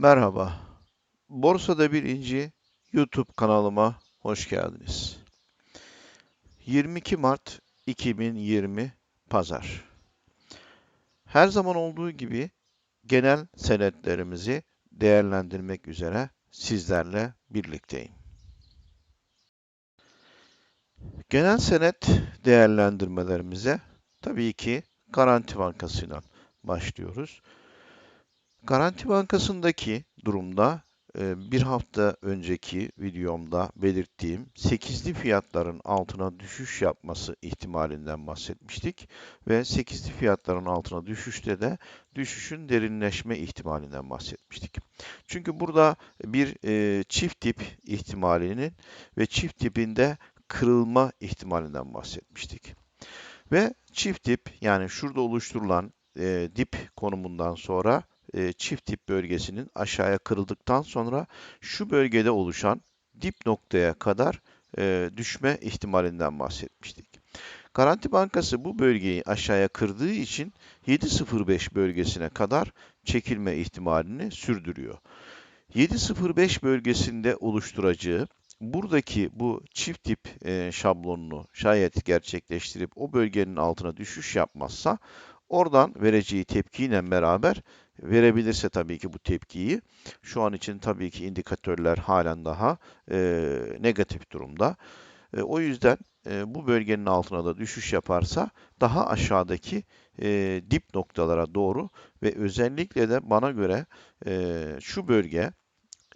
Merhaba. Borsada bir inci YouTube kanalıma hoş geldiniz. 22 Mart 2020 Pazar. Her zaman olduğu gibi genel senetlerimizi değerlendirmek üzere sizlerle birlikteyim. Genel senet değerlendirmelerimize tabii ki Garanti Bankası'yla başlıyoruz. Garanti Bankası'ndaki durumda e, bir hafta önceki videomda belirttiğim 8'li fiyatların altına düşüş yapması ihtimalinden bahsetmiştik ve 8'li fiyatların altına düşüşte de düşüşün derinleşme ihtimalinden bahsetmiştik. Çünkü burada bir e, çift tip ihtimalinin ve çift tipinde kırılma ihtimalinden bahsetmiştik. Ve çift tip yani şurada oluşturulan e, dip konumundan sonra e, çift dip bölgesinin aşağıya kırıldıktan sonra şu bölgede oluşan dip noktaya kadar e, düşme ihtimalinden bahsetmiştik. Garanti Bankası bu bölgeyi aşağıya kırdığı için 7.05 bölgesine kadar çekilme ihtimalini sürdürüyor. 7.05 bölgesinde oluşturacağı buradaki bu çift tip e, şablonunu şayet gerçekleştirip o bölgenin altına düşüş yapmazsa oradan vereceği tepkiyle beraber verebilirse tabii ki bu tepkiyi şu an için tabii ki indikatörler halen daha e, negatif durumda. E, o yüzden e, bu bölgenin altına da düşüş yaparsa daha aşağıdaki e, dip noktalara doğru ve özellikle de bana göre e, şu bölge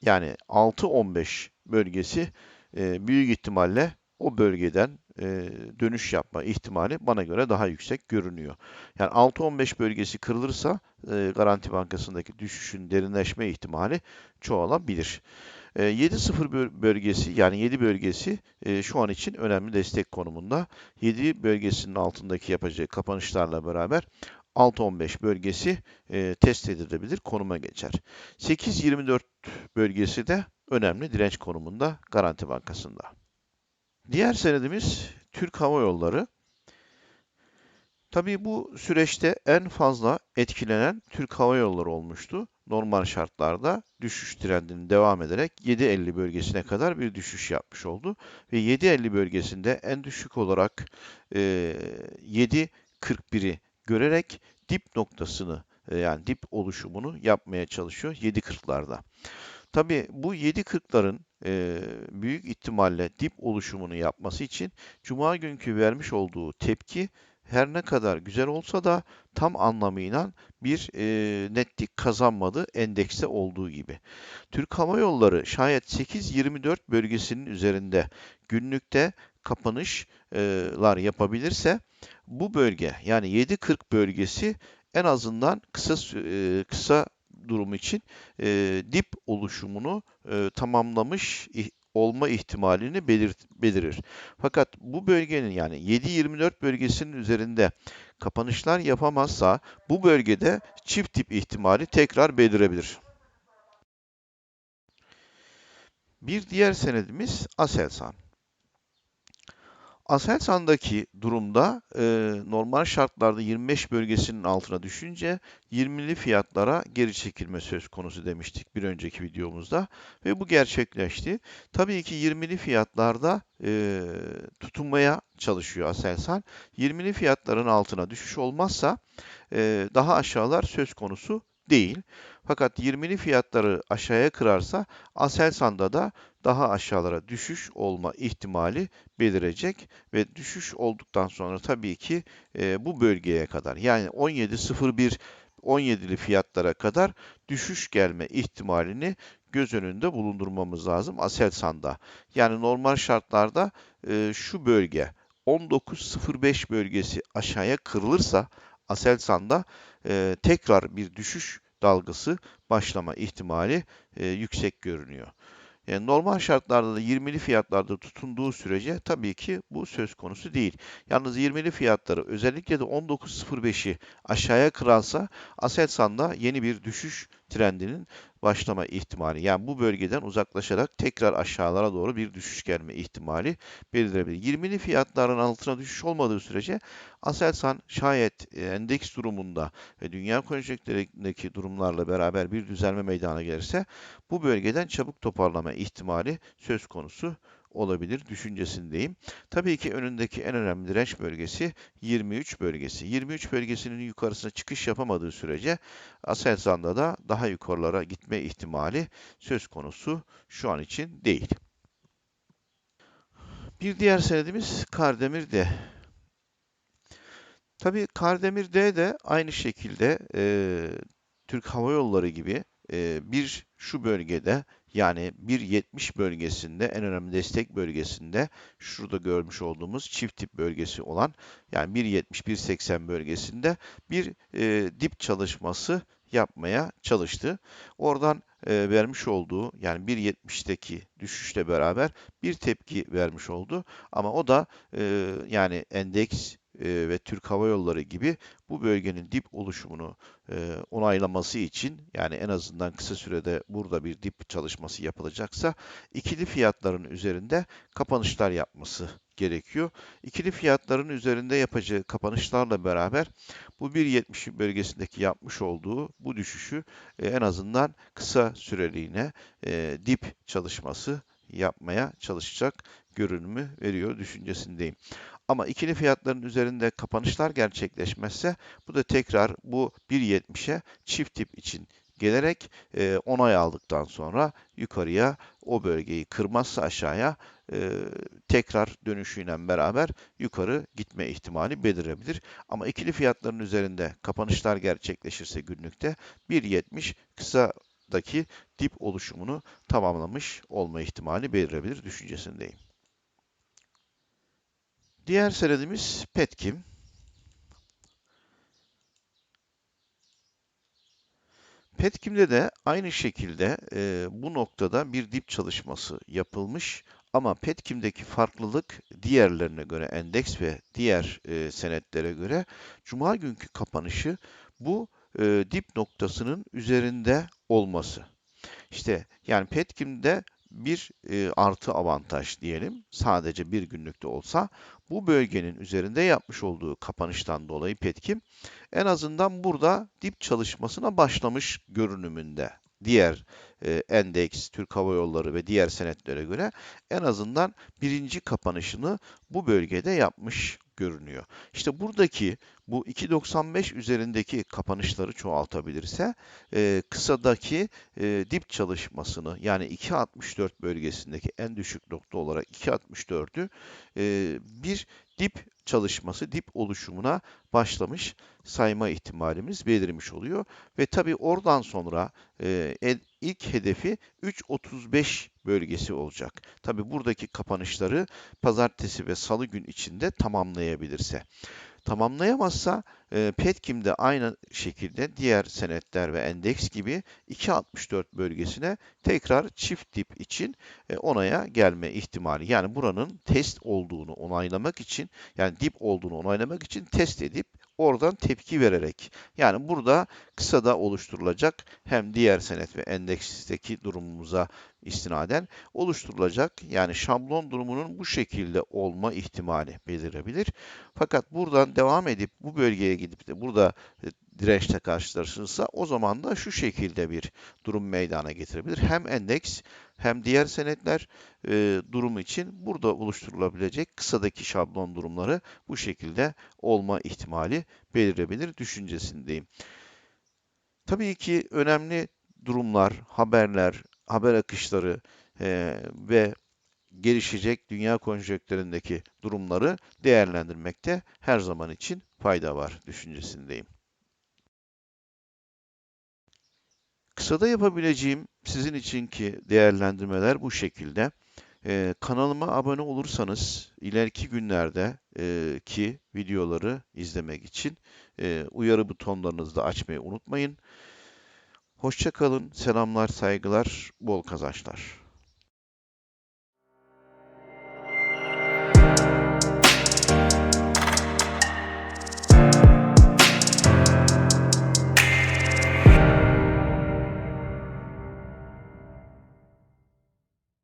yani 6-15 bölgesi e, büyük ihtimalle o bölgeden e, dönüş yapma ihtimali bana göre daha yüksek görünüyor. Yani 6-15 bölgesi kırılırsa e, Garanti Bankası'ndaki düşüşün derinleşme ihtimali çoğalabilir. E, 7-0 bölgesi yani 7 bölgesi e, şu an için önemli destek konumunda. 7 bölgesinin altındaki yapacağı kapanışlarla beraber 6-15 bölgesi test edilebilir konuma geçer. 8-24 bölgesi de önemli direnç konumunda Garanti Bankası'nda. Diğer senedimiz Türk Hava Yolları. Tabii bu süreçte en fazla etkilenen Türk Hava Yolları olmuştu. Normal şartlarda düşüş trendinin devam ederek 7.50 bölgesine kadar bir düşüş yapmış oldu. Ve 7.50 bölgesinde en düşük olarak e, 7.41'i görerek dip noktasını e, yani dip oluşumunu yapmaya çalışıyor 7.40'larda. Tabii bu 7.40'ların e, büyük ihtimalle dip oluşumunu yapması için Cuma günkü vermiş olduğu tepki her ne kadar güzel olsa da tam anlamıyla bir e, netlik kazanmadı endekste olduğu gibi. Türk Hava Yolları şayet 8.24 bölgesinin üzerinde günlükte kapanışlar yapabilirse bu bölge yani 7.40 bölgesi en azından kısa kısa durum için e, dip oluşumunu e, tamamlamış olma ihtimalini belir belirir. Fakat bu bölgenin yani 7-24 bölgesinin üzerinde kapanışlar yapamazsa bu bölgede çift tip ihtimali tekrar belirebilir. Bir diğer senedimiz Aselsan. Aselsan'daki durumda e, normal şartlarda 25 bölgesinin altına düşünce 20'li fiyatlara geri çekilme söz konusu demiştik bir önceki videomuzda ve bu gerçekleşti. Tabii ki 20'li fiyatlarda e, tutunmaya çalışıyor Aselsan. 20'li fiyatların altına düşüş olmazsa e, daha aşağılar söz konusu değil. Fakat 20'li fiyatları aşağıya kırarsa Aselsan'da da daha aşağılara düşüş olma ihtimali belirecek ve düşüş olduktan sonra tabii ki e, bu bölgeye kadar yani 17.01 17'li fiyatlara kadar düşüş gelme ihtimalini göz önünde bulundurmamız lazım Aselsan'da. Yani normal şartlarda e, şu bölge 19.05 bölgesi aşağıya kırılırsa Aselsan'da e, tekrar bir düşüş dalgası başlama ihtimali e, yüksek görünüyor. Yani normal şartlarda da 20'li fiyatlarda tutunduğu sürece tabii ki bu söz konusu değil. Yalnız 20'li fiyatları özellikle de 19.05'i aşağıya kırarsa Aselsan'da yeni bir düşüş trendinin başlama ihtimali. Yani bu bölgeden uzaklaşarak tekrar aşağılara doğru bir düşüş gelme ihtimali belirlenebilir. 20'li fiyatların altına düşüş olmadığı sürece Aselsan şayet e, endeks durumunda ve dünya konjonktüründeki durumlarla beraber bir düzelme meydana gelirse bu bölgeden çabuk toparlama ihtimali söz konusu olabilir düşüncesindeyim. Tabii ki önündeki en önemli direnç bölgesi 23 bölgesi. 23 bölgesinin yukarısına çıkış yapamadığı sürece Aselsan'da da daha yukarılara gitme ihtimali söz konusu şu an için değil. Bir diğer senedimiz Kardemir D. Tabii Kardemir D de aynı şekilde e, Türk Hava Yolları gibi e, bir şu bölgede yani 1.70 bölgesinde en önemli destek bölgesinde şurada görmüş olduğumuz çift tip bölgesi olan yani 1.70-1.80 bölgesinde bir e, dip çalışması yapmaya çalıştı. Oradan e, vermiş olduğu yani 1.70'teki düşüşle beraber bir tepki vermiş oldu. Ama o da e, yani endeks ve Türk Hava Yolları gibi bu bölgenin dip oluşumunu onaylaması için yani en azından kısa sürede burada bir dip çalışması yapılacaksa ikili fiyatların üzerinde kapanışlar yapması gerekiyor. İkili fiyatların üzerinde yapacağı kapanışlarla beraber bu 1.70 bölgesindeki yapmış olduğu bu düşüşü en azından kısa süreliğine dip çalışması yapmaya çalışacak görünümü veriyor düşüncesindeyim. Ama ikili fiyatların üzerinde kapanışlar gerçekleşmezse bu da tekrar bu 1.70'e çift tip için gelerek e, onay aldıktan sonra yukarıya o bölgeyi kırmazsa aşağıya e, tekrar dönüşüyle beraber yukarı gitme ihtimali belirebilir. Ama ikili fiyatların üzerinde kapanışlar gerçekleşirse günlükte 1.70 kısadaki dip oluşumunu tamamlamış olma ihtimali belirebilir düşüncesindeyim. Diğer senedimiz Petkim. Petkim'de de aynı şekilde e, bu noktada bir dip çalışması yapılmış ama Petkim'deki farklılık diğerlerine göre endeks ve diğer e, senetlere göre Cuma günkü kapanışı bu e, dip noktasının üzerinde olması. İşte yani Petkim'de bir e, artı avantaj diyelim. Sadece bir günlükte olsa bu bölgenin üzerinde yapmış olduğu kapanıştan dolayı Petkim en azından burada dip çalışmasına başlamış görünümünde. Diğer e, endeks, Türk Hava Yolları ve diğer senetlere göre en azından birinci kapanışını bu bölgede yapmış görünüyor. İşte buradaki bu 2.95 üzerindeki kapanışları çoğaltabilirse e, kısadaki e, dip çalışmasını yani 2.64 bölgesindeki en düşük nokta olarak 2.64'ü e, bir dip çalışması, dip oluşumuna başlamış sayma ihtimalimiz belirmiş oluyor. Ve tabii oradan sonra e, ilk hedefi 3.35 bölgesi olacak. Tabii buradaki kapanışları pazartesi ve salı gün içinde tamamlayabilirse. Tamamlayamazsa e, Petkim de aynı şekilde diğer senetler ve endeks gibi 2.64 bölgesine tekrar çift dip için e, onaya gelme ihtimali. Yani buranın test olduğunu onaylamak için yani dip olduğunu onaylamak için test edip oradan tepki vererek yani burada kısada oluşturulacak hem diğer senet ve endeksteki durumumuza istinaden oluşturulacak yani şablon durumunun bu şekilde olma ihtimali belirebilir. Fakat buradan devam edip bu bölgeye gidip de burada dirençle karşılaşırsa o zaman da şu şekilde bir durum meydana getirebilir. Hem endeks hem diğer senetler e, durumu için burada oluşturulabilecek kısadaki şablon durumları bu şekilde olma ihtimali belirebilir düşüncesindeyim. Tabii ki önemli durumlar, haberler, haber akışları e, ve gelişecek dünya konjonktüründeki durumları değerlendirmekte her zaman için fayda var düşüncesindeyim. Kısada yapabileceğim sizin içinki değerlendirmeler bu şekilde. Ee, kanalıma abone olursanız ileriki günlerde e, ki videoları izlemek için e, uyarı butonlarınızı da açmayı unutmayın. Hoşça kalın, selamlar, saygılar, bol kazançlar.